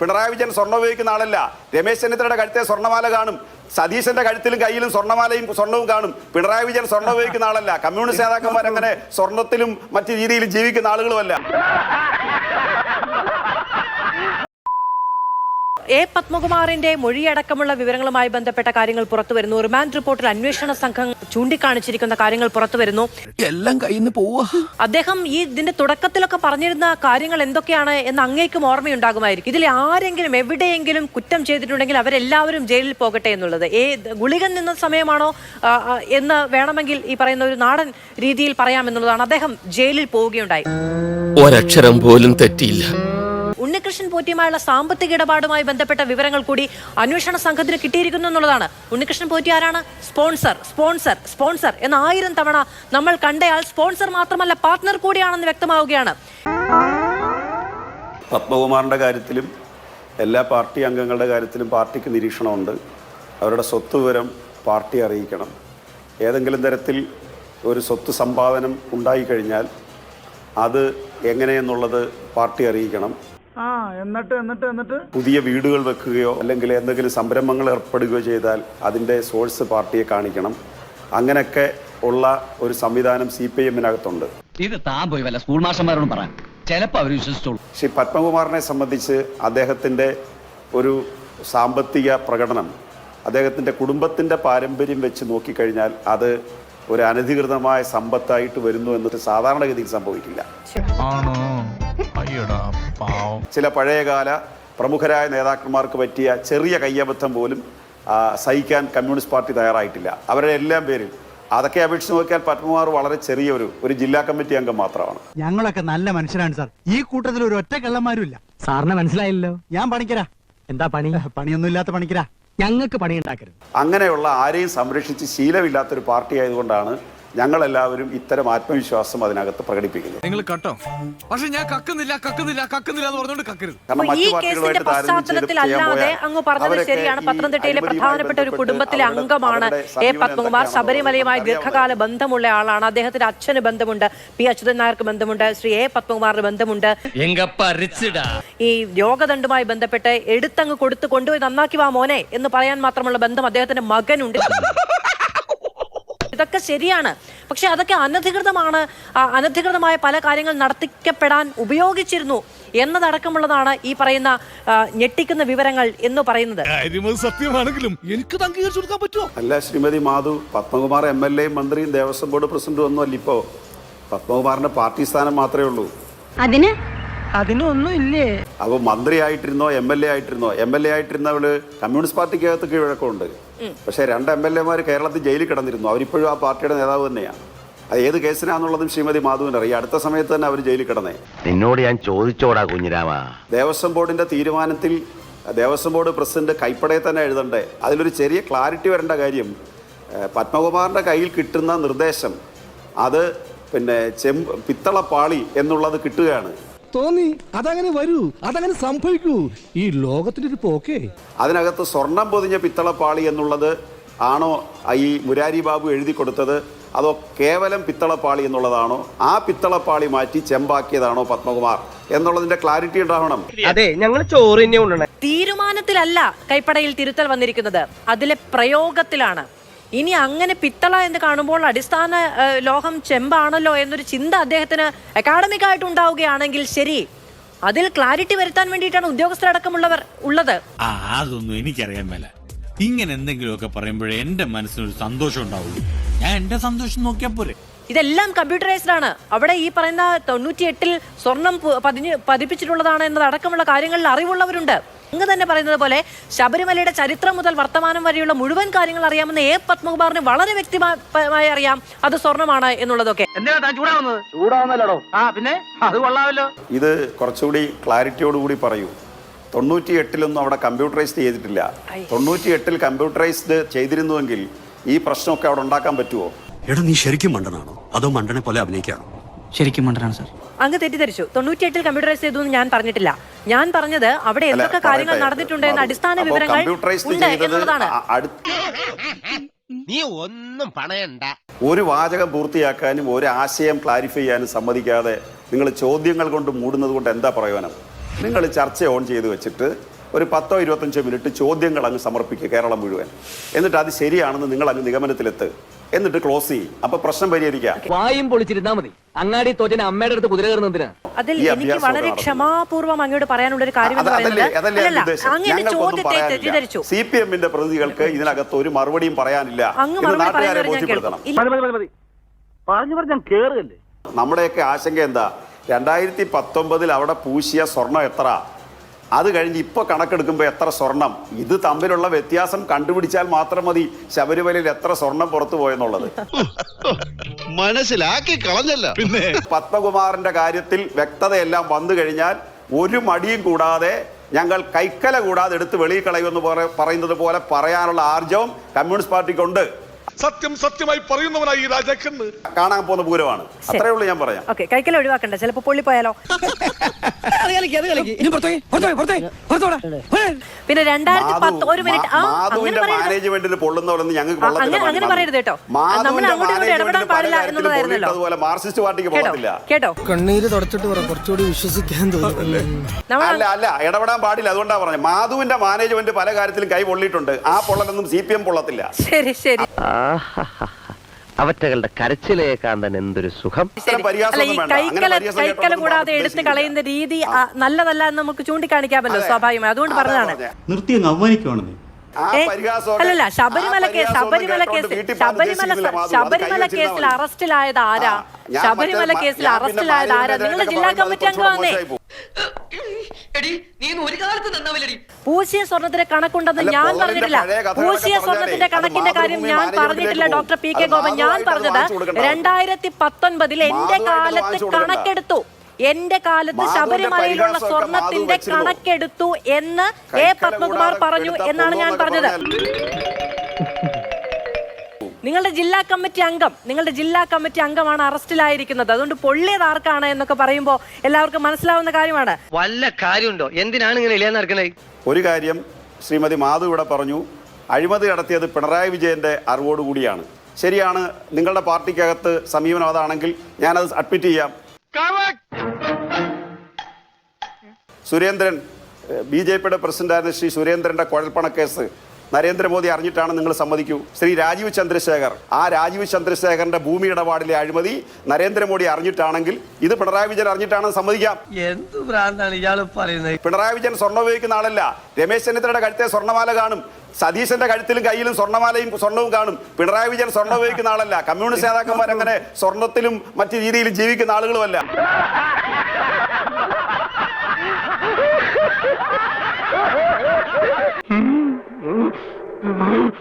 പിണറായി വിജയൻ സ്വർണം ഉപയോഗിക്കുന്ന ആളല്ല. രമേശ് ചെന്നിത്തലയുടെ കഴുത്തെ സ്വർണമാല കാണും. സതീശന്റെ കഴുത്തിലും കയ്യിലും സ്വർണമാലയും സ്വർണവും കാണും. പിണറായി വിജയൻ സ്വർണം ഉപയോഗിക്കുന്ന ആളല്ല. കമ്മ്യൂണിസ്റ്റ് നേതാക്കന്മാർ അങ്ങനെ സ്വർണത്തിലും മറ്റു രീതിയിലും ജീവിക്കുന്ന ആളുകളുമല്ല. എ പത്മകുമാറിന്റെ മൊഴിയടക്കമുള്ള വിവരങ്ങളുമായി ബന്ധപ്പെട്ട കാര്യങ്ങൾ പുറത്തു വരുന്നു റിമാൻഡ് റിപ്പോർട്ടിൽ അന്വേഷണ സംഘം ചൂണ്ടിക്കാണിച്ചിരിക്കുന്ന കാര്യങ്ങൾ പുറത്തു വരുന്നു എല്ലാം കയ്യിൽ പോവാ. അദ്ദേഹം ഈ ഇതിന്റെ തുടക്കത്തിലൊക്കെ പറഞ്ഞിരുന്ന കാര്യങ്ങൾ എന്തൊക്കെയാണ് എന്ന് അങ്ങേക്കും ഓർമ്മയുണ്ടാകുമായിരിക്കും. ഇതിൽ ആരെങ്കിലും എവിടെയെങ്കിലും കുറ്റം ചെയ്തിട്ടുണ്ടെങ്കിൽ അവരെല്ലാവരും ജയിലിൽ പോകട്ടെ എന്നുള്ളത്. ഏ ഗുളികൻ നിന്ന സമയമാണോ എന്ന് വേണമെങ്കിൽ ഈ പറയുന്ന ഒരു നാടൻ രീതിയിൽ പറയാമെന്നുള്ളതാണ്. അദ്ദേഹം ജയിലിൽ പോവുകയുണ്ടായി. ഒരക്ഷരം പോലും തെറ്റിയില്ല. ഉണ്ണികൃഷ്ണൻ പോറ്റിയുമായുള്ള സാമ്പത്തിക ഇടപാടുമായി ബന്ധപ്പെട്ട വിവരങ്ങൾ കൂടി അന്വേഷണ സംഘത്തിന് കിട്ടിയിരിക്കുന്നു എന്നുള്ളതാണ്. ഉണ്ണികൃഷ്ണൻ പോറ്റി ആരാണ്? സ്പോൺസർ സ്പോൺസർ സ്പോൺസർ എന്ന ആയിരം തവണ നമ്മൾ കണ്ടയാൾ സ്പോൺസർ മാത്രമല്ല പാർട്ട്ണർ കൂടിയാണെന്ന് വ്യക്തമാവുകയാണ്. പത്മകുമാറിന്റെ കാര്യത്തിലും എല്ലാ പാർട്ടി അംഗങ്ങളുടെ കാര്യത്തിലും പാർട്ടിക്ക് നിരീക്ഷണമുണ്ട്. അവരുടെ സ്വത്ത് വിവരം പാർട്ടി അറിയിക്കണം. ഏതെങ്കിലും തരത്തിൽ ഒരു സ്വത്ത് സമ്പാദനം ഉണ്ടായിക്കഴിഞ്ഞാൽ അത് എങ്ങനെയെന്നുള്ളത് പാർട്ടി അറിയിക്കണം. എന്നിട്ട് എന്നിട്ട് എന്നിട്ട്? പുതിയ വീടുകൾ വെക്കുകയോ അല്ലെങ്കിൽ എന്തെങ്കിലും സംരംഭങ്ങൾ ഏർപ്പെടുകയോ ചെയ്താൽ അതിന്റെ സോഴ്സ് പാർട്ടിയെ കാണിക്കണം. അങ്ങനെയൊക്കെ ഉള്ള ഒരു സംവിധാനം സി പി എമ്മിനകത്തുണ്ട്. ഇത് താൻ പോയി വല്ല സ്കൂൾ മാസ്റ്റർമാരോടും പറയാം ചിലപ്പോ അവർ വിശ്വസിച്ചോളൂ. ശ്രീ പത്മകുമാറിനെ സംബന്ധിച്ച് അദ്ദേഹത്തിന്റെ ഒരു സാമ്പത്തിക പ്രകടനം അദ്ദേഹത്തിന്റെ കുടുംബത്തിന്റെ പാരമ്പര്യം വെച്ച് നോക്കിക്കഴിഞ്ഞാൽ അത് ഒരു അനധികൃതമായ സമ്പത്തായിട്ട് വരുന്നു എന്നത് സാധാരണഗതിയിൽ സംഭവിക്കില്ല. ആണോ? അയ്യടാ പാവം. ചില പഴയകാല പ്രമുഖരായ നേതാക്കന്മാർക്ക് പറ്റിയ ചെറിയ കയ്യബദ്ധം പോലും സഹിക്കാൻ കമ്മ്യൂണിസ്റ്റ് പാർട്ടി തയ്യാറായിട്ടില്ല. അവരുടെ എല്ലാം പേരിൽ അതൊക്കെ അപേക്ഷിച്ച് നോക്കിയാൽ പത്മകുമാർ വളരെ ചെറിയൊരു ഒരു ജില്ലാ കമ്മിറ്റി അംഗം മാത്രമാണ്. ഞങ്ങളൊക്കെ നല്ല മനുഷ്യരാണ് സാർ. ഈ കൂട്ടത്തിൽ ഒരു ഒറ്റ കള്ളന്മാരും ഇല്ല സാറിന് മനസ്സിലായില്ലോ. ഞാൻ പണിക്കരാ. എന്താ പണി? പണിയൊന്നും ഇല്ലാത്ത പണിക്കരാ. ഞങ്ങൾക്ക് പണിയുണ്ടാക്കരുത്. അങ്ങനെയുള്ള ആരെയും സംരക്ഷിച്ച് ശീലമില്ലാത്തൊരു പാർട്ടി ആയതുകൊണ്ടാണ് ഞങ്ങളെല്ലാവരും ഇത്തരം ആത്മവിശ്വാസം അതിനകത്ത് പ്രകടിപ്പിക്കുന്നു. നിങ്ങൾ കട്ടോ? പക്ഷെ ഞാൻ കക്കുന്നില്ല കക്കുന്നില്ല കക്കുന്നില്ല എന്ന് പറഞ്ഞുകൊണ്ട് കക്കരുത്. കാരണം ഈ മറ്റു കേസിന്റെ പാർട്ടികളുമായിട്ട് താരതമ്യം പശ്ചാത്തലത്തിൽ അല്ലാതെ അങ്ങ് പറഞ്ഞത് അവരൊക്കെ ശരിയാണ്. ഈ പത്തനംതിട്ടയിലെ അഴിമതിയുമായി പ്രധാനപ്പെട്ട ഒരു ബന്ധപ്പെട്ട് കുടുംബത്തിലെ അവരുടെ- അംഗമാണ് എ സമീപനം പത്മകുമാർ എന്തൊക്കെയാണെന്ന് ശബരിമലയുമായി? ദീർഘകാല ബന്ധമുള്ള ആളാണ്. അദ്ദേഹത്തിന്റെ അച്ഛന് ബന്ധമുണ്ട് പി അച്യുതൻ നായർക്ക് ബന്ധമുണ്ട് ശ്രീ എ പത്മകുമാറിന് ബന്ധമുണ്ട്. ഈ രോഗദണ്ഡുമായി ബന്ധപ്പെട്ട് എടുത്തങ്ങ് കൊടുത്ത് കൊണ്ടുപോയി നന്നാക്കി വാ മോനെ എന്ന് പറയാൻ മാത്രമുള്ള ബന്ധം അദ്ദേഹത്തിന്റെ മകനുണ്ട്. ഇതൊക്കെ ശരിയാണ്. പക്ഷെ അതൊക്കെ അനധികൃതമാണ്. അനധികൃതമായ പല കാര്യങ്ങൾ നടത്തിക്കപ്പെടാൻ ഉപയോഗിച്ചിരുന്നു എന്നതടക്കമുള്ളതാണ് ഈ പറയുന്ന ഞെട്ടിക്കുന്ന വിവരങ്ങൾ എന്ന് പറയുന്നത്. സത്യമാണെങ്കിലും എനിക്ക് അംഗീകരിച്ചു കൊടുക്കാൻ പറ്റുമോ? അല്ല ശ്രീമതി മാധു പത്മകുമാർ എം എൽ എയും മന്ത്രിയും ദേവസ്വം ബോർഡ് പ്രസിഡന്റും ഒന്നും അല്ല ഇപ്പോ. പത്മകുമാറിന്റെ പാർട്ടി സ്ഥാനം മാത്രമേ ഉള്ളൂ. അതിന് അതിനൊന്നും ഇല്ലേ അപ്പോൾ മന്ത്രി ആയിട്ടിരുന്നോ എം എൽ എ ആയിട്ടിരുന്നോ? എം എൽ എ ആയിട്ടിരുന്നവൾ കമ്മ്യൂണിസ്റ്റ് പാർട്ടിക്കകത്ത് കീഴടക്കമുണ്ട്. പക്ഷെ രണ്ട് എം എൽ എമാർ കേരളത്തിൽ ജയിലിൽ കിടന്നിരുന്നു. അവരിപ്പോഴും ആ പാർട്ടിയുടെ നേതാവ് തന്നെയാണ് അത് ഏത് കേസിനാന്നുള്ളതും ശ്രീമതി മാധുവിന് അറിയാം. അടുത്ത സമയത്ത് തന്നെ അവർ ജയിലിൽ കിടന്നേ. നിന്നോട് ഞാൻ ചോദിച്ചോടാ കുഞ്ഞിരാമ. ദേവസ്വം ബോർഡിന്റെ തീരുമാനത്തിൽ ദേവസ്വം ബോർഡ് പ്രസിഡന്റ് കൈപ്പടയെ തന്നെ എഴുതണ്ടേ? അതിലൊരു ചെറിയ ക്ലാരിറ്റി വരേണ്ട കാര്യം പത്മകുമാറിന്റെ കയ്യിൽ കിട്ടുന്ന നിർദ്ദേശം അത് പിന്നെ ചെമ്പ് പിത്തള പാളി എന്നുള്ളത് കിട്ടുകയാണ്. തോന്നി. അതങ്ങനെ വരൂ. അതങ്ങനെ സംഭവിക്കൂ. ഈ ലോകത്തിന്റെ ഒരു പോക്കേ. അതിനകത്ത് സ്വർണം പൊതിഞ്ഞ പിത്തളപ്പാളി എന്നുള്ളത് ആണോ ഈ മുരാരി ബാബു എഴുതി കൊടുത്തത്? അതോ കേവലം പിത്തളപ്പാളി എന്നുള്ളതാണോ? ആ പിത്തളപ്പാളി മാറ്റി ചെമ്പാക്കിയതാണോ പത്മകുമാർ? എന്നുള്ളതിന്റെ ക്ലാരിറ്റി ഉണ്ടാവണം. അതെ ഞങ്ങൾ ചോറിനെ തീരുമാനത്തിലല്ല കൈപ്പടയിൽ തിരുത്തൽ വന്നിരിക്കുന്നത്. അതിലെ പ്രയോഗത്തിലാണ്. ഇനി അങ്ങനെ പിത്തള എന്ന് കാണുമ്പോൾ അടിസ്ഥാന ലോഹം ചെമ്പാണല്ലോ എന്നൊരു ചിന്ത അദ്ദേഹത്തിന് അക്കാഡമിക് ആയിട്ട് ഉണ്ടാവുകയാണെങ്കിൽ ശരി. അതിൽ ക്ലാരിറ്റി വരുത്താൻ വേണ്ടിയിട്ടാണ് ഉദ്യോഗസ്ഥരടക്കമുള്ളവർ ഉള്ളത്. അതൊന്നും എനിക്കറിയാൻ മേല. ഇങ്ങനെ എന്തെങ്കിലുമൊക്കെ പറയുമ്പോഴേ എന്റെ മനസ്സിനൊരു സന്തോഷം ഉണ്ടാവും ഞാൻ എന്റെ സന്തോഷം നോക്കിയാൽ പോരെ. ഇതെല്ലാം കമ്പ്യൂട്ടറൈസ്ഡ് ആണ്. അവിടെ ഈ പറയുന്ന തൊണ്ണൂറ്റിയെട്ടിൽ സ്വർണം പതിഞ്ഞ് പതിപ്പിച്ചിട്ടുള്ളതാണ് എന്നതടക്കമുള്ള കാര്യങ്ങളിൽ അറിവുള്ളവരുണ്ട്. അങ്ങ് തന്നെ പറയുന്നത് പോലെ ശബരിമലയുടെ ചരിത്രം മുതൽ വർത്തമാനം വരെയുള്ള മുഴുവൻ കാര്യങ്ങൾ അറിയാമെന്ന് എ. പത്മകുമാറിന് വളരെ വ്യക്തിമായി അറിയാം. അത് സ്വർണമാണ് എന്നുള്ളതൊക്കെ. പിന്നെ? അത് കൊള്ളാമല്ലോ. ഇത് കുറച്ചുകൂടി ക്ലാരിറ്റിയോടുകൂടി പറയൂ. തൊണ്ണൂറ്റി എട്ടിലൊന്നും അവിടെ കമ്പ്യൂട്ടറൈസ്ഡ് ചെയ്തിട്ടില്ല. തൊണ്ണൂറ്റി എട്ടിൽ കമ്പ്യൂട്ടറൈസ്ഡ് ചെയ്തിരുന്നുവെങ്കിൽ ഈ പ്രശ്നമൊക്കെ അവിടെ ഉണ്ടാക്കാൻ പറ്റുമോ എടാ നീ ശരിക്കും മണ്ടനാണോ? അതോ മണ്ടനെ പോലെ അഭിനയിക്കാണോ? ശരിക്കും മണ്ടനാണ് സാർ. അങ്ങ് തെറ്റിദ്ധരിച്ചു. തൊണ്ണൂറ്റിയെട്ടിൽ കമ്പ്യൂട്ടറൈസ് ചെയ്തു എന്ന് ഞാൻ പറഞ്ഞിട്ടില്ല. ഞാൻ പറഞ്ഞത് അവിടെ എന്തൊക്കെ കാര്യങ്ങൾ നടന്നിട്ടുണ്ട് എന്ന അടിസ്ഥാന വിവരങ്ങൾ ഉണ്ട് എന്നുള്ളതാണ്. നീ ഒന്നും പണയണ്ട. ഒരു വാചകം പൂർത്തിയാക്കാനും ഒരു ആശയം ക്ലാരിഫൈ ചെയ്യാനും സമ്മതിക്കാതെ നിങ്ങൾ ചോദ്യങ്ങൾ കൊണ്ട് മൂടുന്നത് കൊണ്ട് എന്താ പ്രയോജനം? നിങ്ങൾ ചർച്ച ഓൺ ചെയ്ത് വെച്ചിട്ട് ഒരു പത്തോ ഇരുപത്തഞ്ചോ മിനിറ്റ് ചോദ്യങ്ങൾ അങ്ങ് സമർപ്പിക്കുക കേരളം മുഴുവൻ. എന്നിട്ട് അത് ശരിയാണെന്ന് നിങ്ങൾ അങ്ങ് നിഗമനത്തിലെത്ത്. എന്നിട്ട് ക്ലോസ് ചെയ്യും. അപ്പൊ പ്രശ്നം പരിഹരിക്കാം. വായും പൊളിച്ചിരുന്നാ മതി. അങ്ങാടി തോറ്റന് അമ്മയുടെ അടുത്ത് കുതിര കയറുന്നതിനാ അതിൽ ഈ എനിക്ക് അഭ്യാസം വളരെ. ക്ഷമാപൂർവം അങ്ങോട്ട് പറയാനുള്ള ഒരു കാര്യം എന്ന് അതല്ലേ പറയുന്നത് അതല്ലേ അല്ലല്ല ഉദ്ദേശം അങ്ങ് ഞങ്ങൾക്കൊന്നും ചോദ്യത്തെ തെറ്റിദ്ധരിച്ചു. പറയാനില്ല സി പി എമ്മിന്റെ പ്രതിനിധികൾക്ക് ഇതിനകത്ത് ഒരു മറുപടിയും പറയാനില്ല. അങ്ങ് എന്ന് മറുപടി നാട്ടുകാരെ പറയുന്നത് ഞാൻ ബോധ്യപ്പെടുത്തണം. ഇല്ല, മതി മതി മതി മതി. പറഞ്ഞു പറഞ്ഞ് ഞാൻ നമ്മുടെയൊക്കെ ആശങ്ക എന്താ? രണ്ടായിരത്തി പത്തൊമ്പതിൽ അവിടെ പൂശിയ സ്വർണം എത്ര അത് കഴിഞ്ഞ് ഇപ്പൊ കണക്കെടുക്കുമ്പോൾ എത്ര സ്വർണം? ഇത് തമ്മിലുള്ള വ്യത്യാസം കണ്ടുപിടിച്ചാൽ മാത്രം മതി ശബരിമലയിൽ എത്ര സ്വർണം പുറത്തു പോയെന്നുള്ളത്. മനസ്സിലാക്കി കളഞ്ഞല്ല. പിന്നെ പത്മകുമാറിന്റെ കാര്യത്തിൽ വ്യക്തതയെല്ലാം വന്നു കഴിഞ്ഞാൽ ഒരു മടിയും കൂടാതെ ഞങ്ങൾ കൈക്കല കൂടാതെ എടുത്ത് വെളിയിൽ കളയുമെന്ന് പറ- പറയുന്നത് പോലെ പറയാനുള്ള ആർജവം കമ്മ്യൂണിസ്റ്റ് പാർട്ടിക്കുണ്ട്. സത്യം സത്യമായി പറയുന്നവനായി ഈ രാജാക്കന്ന് കാണാൻ പോകുന്ന പൂരമാണ്. അത്രേ ഉള്ളൂ ഞാൻ പറയാം. ഓക്കെ കൈക്കല ഒഴിവാക്കണ്ട. ചിലപ്പോ പൊള്ളി പോയാലോ പിന്നെ രണ്ടായിരത്തി പത്ത് ഒരു മിനിറ്റ്. ആ അങ്ങനെ മാധുവിന്റെ പറയരുത് മാനേജ്മെന്റിൽ പൊള്ളുന്നവരെന്ന് ഞങ്ങൾക്ക് അങ്ങനെ- അങ്ങനെ പറയരുത് കേട്ടോ. നമ്മൾ അങ്ങോട്ടും ഇങ്ങോട്ടും ഇടപെടാൻ പാടില്ല എന്നുള്ളതായിരുന്നല്ലോ. പൊള്ളിയിട്ടതുപോലെ മാർക്സിസ്റ്റ് പാർട്ടിക്ക് കേട്ടോ പോകത്തില്ല കേട്ടോ. കണ്ണീര് തുടച്ചിട്ട് പറ കുറച്ചുകൂടി വിശ്വസിക്കാൻ തോന്നുന്നു. അല്ല അല്ല ഇടപെടാൻ പാടില്ല അതുകൊണ്ടാ പറഞ്ഞത് മാധുവിന്റെ മാനേജ്മെന്റ് പല കാര്യത്തിലും കൈ പൊള്ളിയിട്ടുണ്ട്. ആ പൊള്ളലൊന്നും സി പി എം പൊള്ളത്തില്ല. ശരി ശരി. അവറ്റകളുടെ കരച്ചിലേക്കാൻ തന്നെ എന്തൊരു സുഖം അല്ല ഈ ഒന്നും വേണ്ട. അങ്ങനെ കൈക്കല കൈക്കല കൂടാതെ എടുത്തു കളയുന്ന രീതി ആ, നല്ലതല്ല എന്ന് നമുക്ക് ചൂണ്ടിക്കാണിക്കാമല്ലോ. സ്വാഭാവികമായി അതുകൊണ്ട് അതാ പറഞ്ഞതാണ് പറഞ്ഞെ. നിർത്തി അങ്ങ് അവമാനിക്കുവാണെന്ന് ആ ഏ? അല്ലല്ല ശബരിമല കേസ് ശബരിമല കേസ് ശബരിമല ശബരിമല കേസിൽ. അറസ്റ്റിലായത് ആരാ ശബരിമല കേസിൽ അറസ്റ്റിലായത് ആരാ നിങ്ങൾ ജില്ലാ കമ്മിറ്റി പോകും. പൂശിയ സ്വർണത്തിന്റെ കണക്കുണ്ടെന്ന് ഞാൻ പറഞ്ഞിട്ടില്ല. പൂശിയ സ്വർണത്തിന്റെ കണക്കിന്റെ കാര്യം ഞാൻ പറഞ്ഞിട്ടില്ല ഡോക്ടർ പി കെ ഗോപൻ. ഞാൻ പറഞ്ഞത്. രണ്ടായിരത്തി പത്തൊൻപതിൽ എന്റെ കാലത്ത് കണക്കെടുത്തു. എന്റെ കാലത്ത് ശബരിമലയിലുള്ള സ്വർണത്തിന്റെ കണക്കെടുത്തു എന്ന് എ പത്മകുമാർ പറഞ്ഞു എന്നാണ് ഞാൻ പറഞ്ഞത്. നിങ്ങളുടെ ജില്ലാ കമ്മിറ്റി അംഗം നിങ്ങളുടെ ജില്ലാ കമ്മിറ്റി അംഗമാണ് അറസ്റ്റിലായിരിക്കുന്നത്. അതുകൊണ്ട് പൊള്ളിയത് ആർക്കാണ് എന്നൊക്കെ പറയുമ്പോ എല്ലാവർക്കും മനസ്സിലാവുന്ന കാര്യമാണ്. വല്ല കാര്യമുണ്ടോ? എന്തിനാണ് ഇങ്ങനെ ഇല്ലാന്ന് നടക്കണേ ഒരു കാര്യം ശ്രീമതി മാധു ഇവിടെ പറഞ്ഞു അഴിമതി നടത്തിയത് പിണറായി വിജയന്റെ അറിവോടുകൂടിയാണ് ശരിയാണ് നിങ്ങളുടെ പാർട്ടിക്കകത്ത് സമീപനം അതാണെങ്കിൽ ഞാനത് അഡ്മിറ്റ് ചെയ്യാം. സുരേന്ദ്രൻ ബി ജെ പിയുടെ പ്രസിഡന്റായിരുന്ന ശ്രീ സുരേന്ദ്രന്റെ കുഴൽപ്പണ കേസ്. നരേന്ദ്രമോദി അറിഞ്ഞിട്ടാണ് നിങ്ങൾ സമ്മതിക്കൂ. ശ്രീ രാജീവ് ചന്ദ്രശേഖർ ആ രാജീവ് ചന്ദ്രശേഖറിന്റെ ഭൂമി ഇടപാടിലെ അഴിമതി നരേന്ദ്രമോദി അറിഞ്ഞിട്ടാണെങ്കിൽ ഇത് പിണറായി വിജയൻ അറിഞ്ഞിട്ടാണെന്ന് സമ്മതിക്കാം. എന്ത് ഭ്രാന്താണ് ഇയാൾ പറയുന്നത്? പിണറായി വിജയൻ സ്വർണ ഉപയോഗിക്കുന്ന ആളല്ല. രമേശ് ചെന്നിത്തലയുടെ കഴുത്തെ സ്വർണമാല കാണും. സതീശന്റെ കഴുത്തിലും കയ്യിലും സ്വർണമാലയും സ്വർണവും കാണും. പിണറായി വിജയൻ സ്വർണം ഉപയോഗിക്കുന്ന ആളല്ല. കമ്മ്യൂണിസ്റ്റ് നേതാക്കന്മാർ അങ്ങനെ സ്വർണത്തിലും മറ്റു രീതിയിലും ജീവിക്കുന്ന ആളുകളുമല്ല. Mm-hmm.